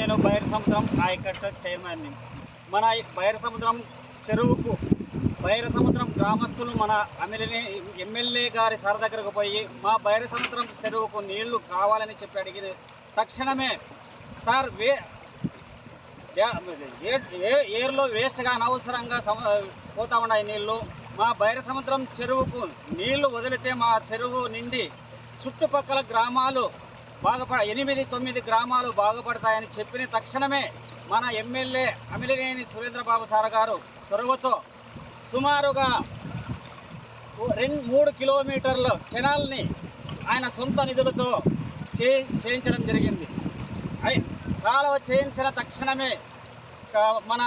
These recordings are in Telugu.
నేను బైర సముద్రం ఆయకట్ట చైర్మన్ని. మన బైర సముద్రం చెరువుకు బైర సముద్రం గ్రామస్తులు మన ఎమ్మెల్యే ఎమ్మెల్యే గారి సార్ దగ్గరకు పోయి మా బైర సముద్రం చెరువుకు నీళ్ళు కావాలని చెప్పి అడిగి తక్షణమే సార్ వే ఏ- ఏ- ఏర్లో వేస్ట్గా అనవసరంగా సమ పోతా ఉన్నాయి నీళ్ళు. మా బైర సముద్రం చెరువుకు నీళ్ళు వదిలితే మా చెరువు నిండి చుట్టుపక్కల గ్రామాలు బాగుపడ ఎనిమిది తొమ్మిది గ్రామాలు బాగుపడతాయని చెప్పిన తక్షణమే మన ఎమ్మెల్యే అమిలినేని సురేంద్రబాబు సార్ గారు చొరవతో సుమారుగా రెండు మూడు కిలోమీటర్ల కెనాల్ని ఆయన సొంత నిధులతో చే చేయించడం జరిగింది. కాలువ చేయించిన తక్షణమే మన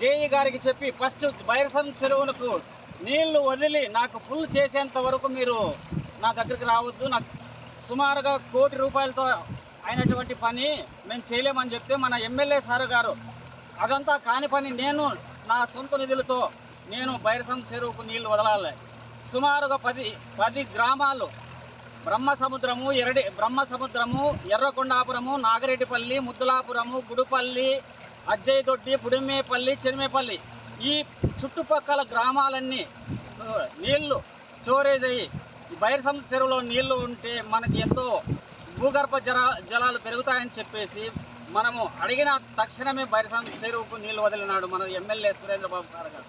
జేఈ గారికి చెప్పి ఫస్ట్ బైరసం చెరువులకు నీళ్ళు వదిలి నాకు ఫుల్ చేసేంత వరకు మీరు నా దగ్గరికి రావద్దు నాకు సుమారుగా కోటి రూపాయలతో అయినటువంటి పని మేము చేయలేమని చెప్తే మన ఎమ్మెల్యే సార్ గారు అదంతా కాని పని నేను నా సొంత నిధులతో నేను బైరసం చెరువుకు నీళ్ళు వదలాలి. సుమారుగా పది పది గ్రామాలు బ్రహ్మ సముద్రము ఎరడి బ్రహ్మ సముద్రము ఎర్రకొండాపురము నాగరెడ్డిపల్లి ముద్దులాపురము గుడుపల్లి అజ్జయ్యదొడ్డి బుడిమేపల్లి చెరిమేపల్లి ఈ చుట్టుపక్కల గ్రామాలన్నీ నీళ్ళు స్టోరేజ్ అయ్యి బైరసం సముద్ర చెరువులో నీళ్ళు ఉంటే మనకి ఎంతో భూగర్భ జల జలాలు పెరుగుతాయని చెప్పేసి మనము అడిగిన తక్షణమే బైరసం సముద్ర చెరువుకు నీళ్ళు వదిలినాడు మన ఎమ్మెల్యే సురేంద్రబాబు సార్ గారు.